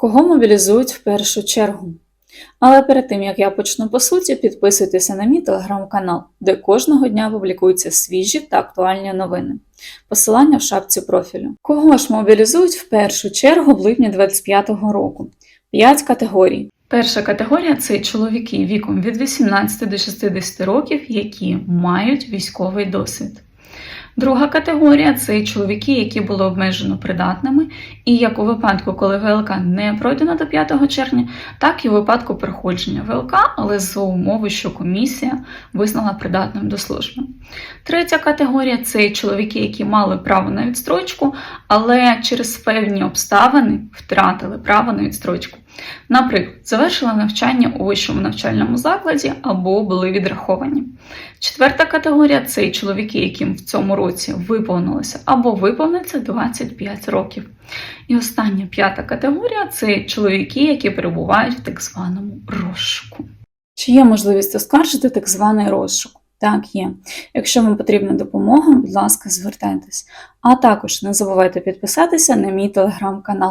Кого мобілізують в першу чергу? Але перед тим як я почну по суті, підписуйтеся на мій телеграм-канал, де кожного дня публікуються свіжі та актуальні новини. Посилання в шапці профілю. Кого ж мобілізують в першу чергу в липні 25-го року? П'ять категорій. Перша категорія це чоловіки віком від 18 до 60 років, які мають військовий досвід. Друга категорія це чоловіки, які були обмежено придатними, і як у випадку, коли ВЛК не пройдена до 5 червня, так і у випадку проходження ВЛК, але за умови, що комісія визнала придатним до служби. Третя категорія це чоловіки, які мали право на відстрочку, але через певні обставини втратили право на відстрочку. Наприклад, завершили навчання у вищому навчальному закладі або були відраховані. Четверта категорія це чоловіки, яким в цьому році виповнилося або виповниться 25 років. І остання п'ята категорія це чоловіки, які перебувають в так званому розшуку. Чи є можливість оскаржити так званий розшук? Так, є. Якщо вам потрібна допомога, будь ласка, звертайтесь. А також не забувайте підписатися на мій телеграм-канал.